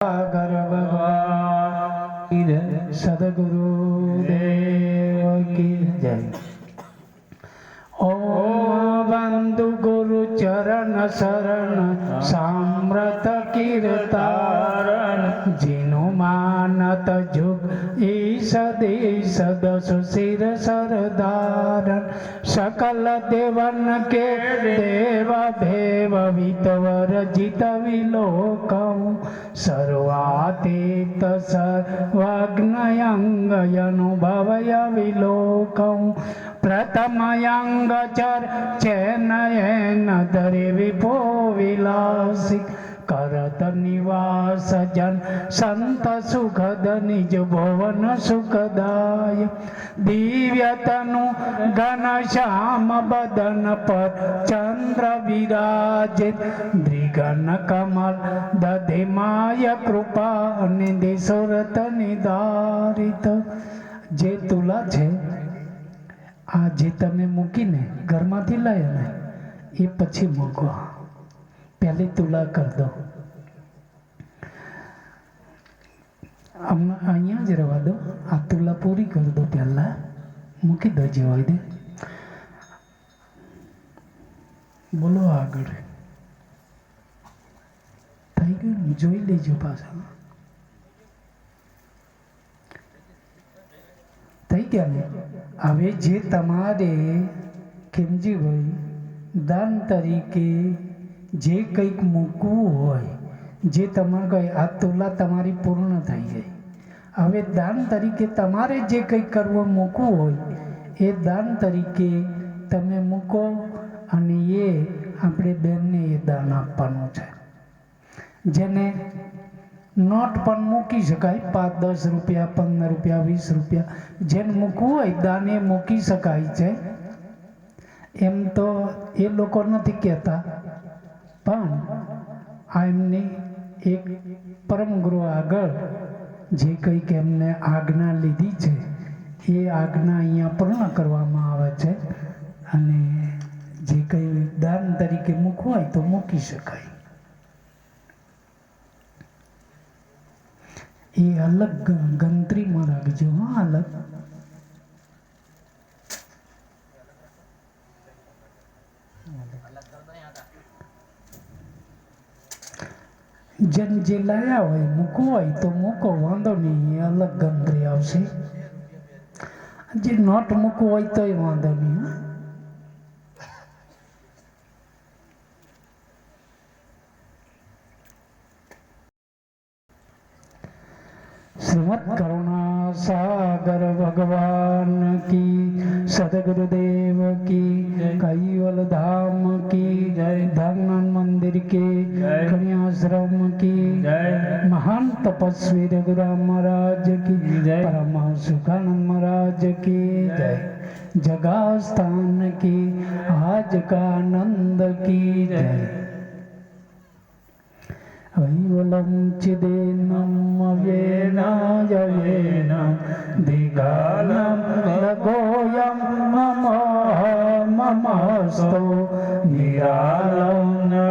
સાગર ભગવાન સદગુરુ સરદારણ સકલ દેવન કે દેવ ભેવ વિતવર જીત વિલોકમ સર્વાતીત સર્વજ્ઞયંગયનુભવય વિલોકમ. પ્રથમયંગચર ચેનયેન દરે વિભો વિલાસી કરત નિવાસ જન સંત સુખદ નિજ ભુવન સુખદાય દિવ્ય તનુ ઘન શ્યામ બદન પર ચંદ્ર વિરાજિત દ્રિગન કમલ દધે માય કૃપા નિધિ સુરત નિધારિત જે તુલા છે આ જે તમે મૂકીને ઘરમાંથી લાયા ને એ પછી મૂકો પહેલી તુલા કરી દો. અહીંયા જ રહેવા દો. આ તુલા પૂરી કરી દો પહેલા. મૂકી દો જે હોય બોલો આગળ. થઈ ગયું જોઈ લેજો પાછા થઈ ગયા ને? હવે જે તમારે કિમજીભાઈ દાન તરીકે જે કંઈક મૂકવું હોય, જે તમારે કહે, આ તુલા તમારી પૂર્ણ થઈ ગઈ. હવે દાન તરીકે તમારે જે કંઈક કરવું મૂકવું હોય, એ દાન તરીકે તમે મૂકો અને એ આપણે બેનને એ દાન આપવાનું છે. જેને નોટ પણ મૂકી શકાય, પાંચ, દસ રૂપિયા, પંદર રૂપિયા, વીસ રૂપિયા, જેને મૂકવું હોય, દાન મૂકી શકાય છે. એમ તો એ લોકો નથી કહેતા પણ આ એમની એક પરમ ગુરુ આગળ જે કંઈક એમને આજ્ઞા લીધી છે, એ આજ્ઞા અહીંયા પૂર્ણ કરવામાં આવે છે અને જે કંઈ દાન તરીકે મૂકવું હોય તો મૂકી શકાય. એ અલગ ગંત્રીમાં રાખજો હા, અલગ. જેન જે લાયા હોય, મૂકવો હોય તો મૂકો, વાંધો નહીં અલગ ગણતરી આવશે. જે નોટ મૂકવું હોય તોય વાંધો નહીં શ્રીમદ કરુણા સાગર ભગવાન કી, સદગુરુદેવ કી કૈવલ ધામ કી જય ધર્મ મંદિર કે કન્યાશ્રમ કી મહાન તપસ્વી રઘુરામ મહારાજ કી જય. પરમહંસ સુખાનંદ મહારાજ કી જય જગાસ્થાન કી આજ કા આનંદ કી જય ऐवलं चिदेनं व्येनाय वेनं दिगालं लगोऽयं मम ममस्तु निरालं नारायण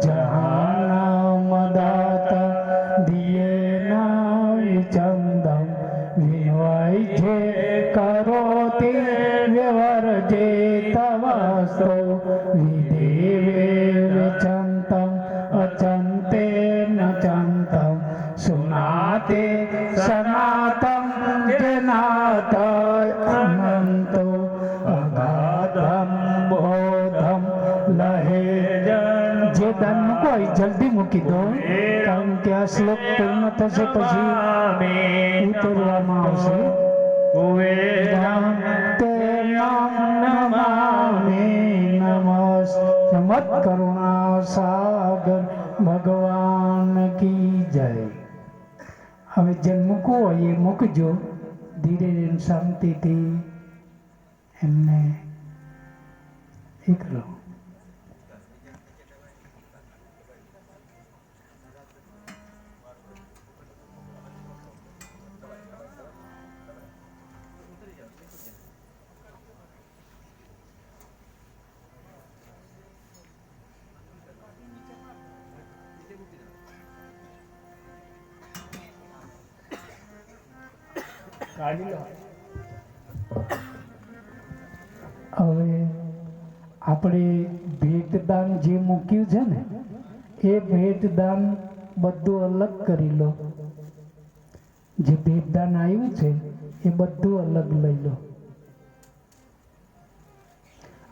જહાન જલ્દી મૂકી દો. કારણ કે આ શ્લોક પૂર્ણ થશે પછી ઉતરવામાં આવશે. રામ તે નામ નમામે નમસ્ સમત કરુણા સાગર ભગવાન કી જય. હવે જેમ મૂકવું હોય એ મૂકજો. ધીરે ધીરે શાંતિથી એમને કાઢી હવે આપણે ભેટદાન જે મૂક્યું છે ને, એ ભેટદાન બધું અલગ કરી લો. જે ભેટદાન આવ્યું છે, એ બધું અલગ લઈ લો.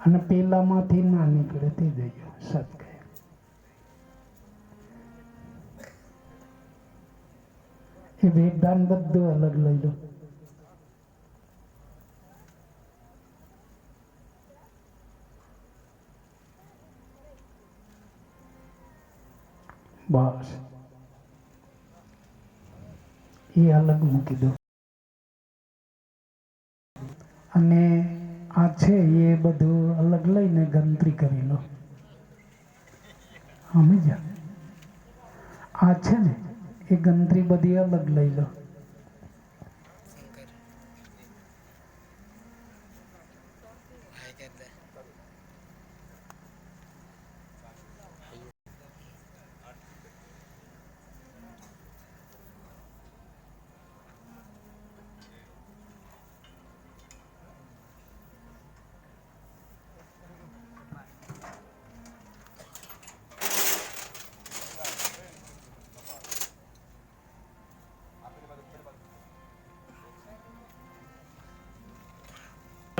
અને પેલામાંથી ના નીકળે તે જઈએ સત્ય એ ભેટદાન બધું અલગ લઈ લો. બસ. એ અલગ મૂકી દો અને આ છે એ બધું અલગ લઈને ગણતરી કરી લો. સમજ્યા આ છે ને, એ ગણતરી બધી અલગ લઈ લો.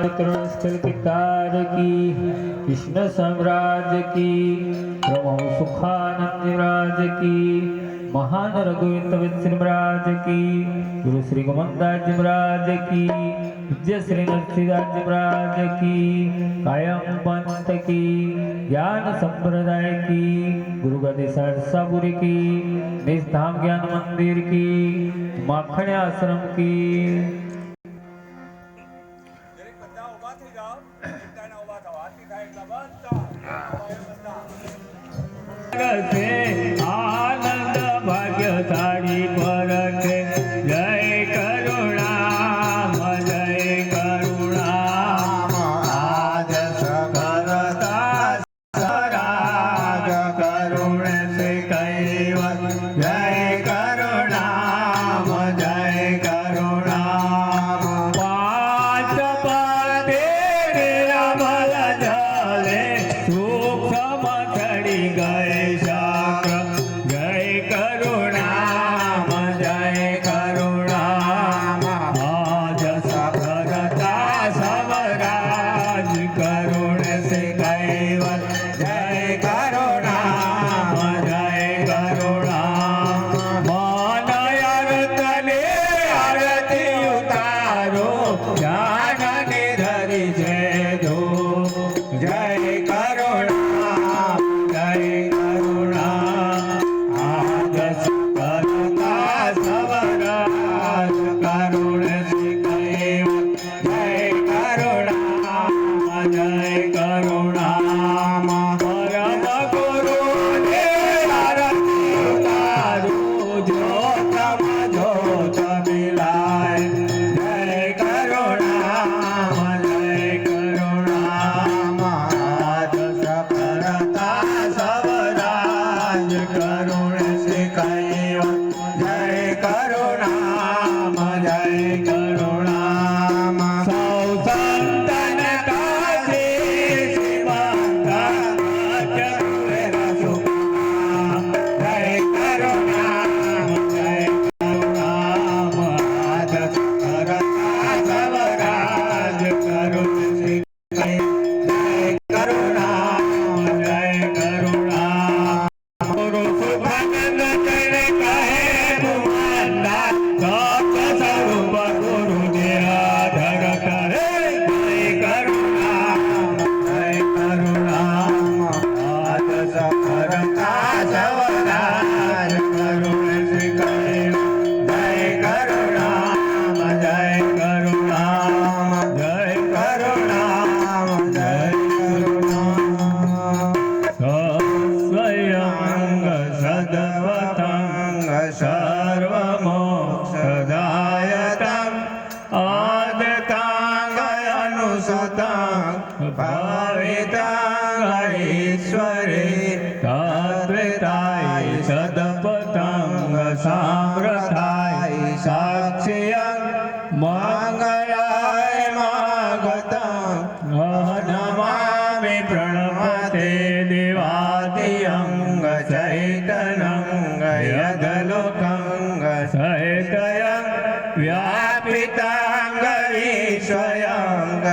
करुण स्थल के की कृष्ण सम्राज की प्रभु सुखानंद राज की महान रघुवीर महाराज की गुरु श्री गोमंदाज महाराज की विजय श्री नरसिंहराज महाराज की कायम पंत की ज्ञान संप्रदाय की गुरु गदी सरसापुरी की निज धाम ज्ञान मंदिर की माखण आश्रम की બધા તદ્વેતાય સદપતંગ સામ્રતાય સાક્ષ્ય મંગળાય માગત નમામિ પ્રણમતે દેવાદિયંગ ચૈતનંગ યદલોકંગ સહેતયં વ્યાપિતાંગ વિશ્વયંગ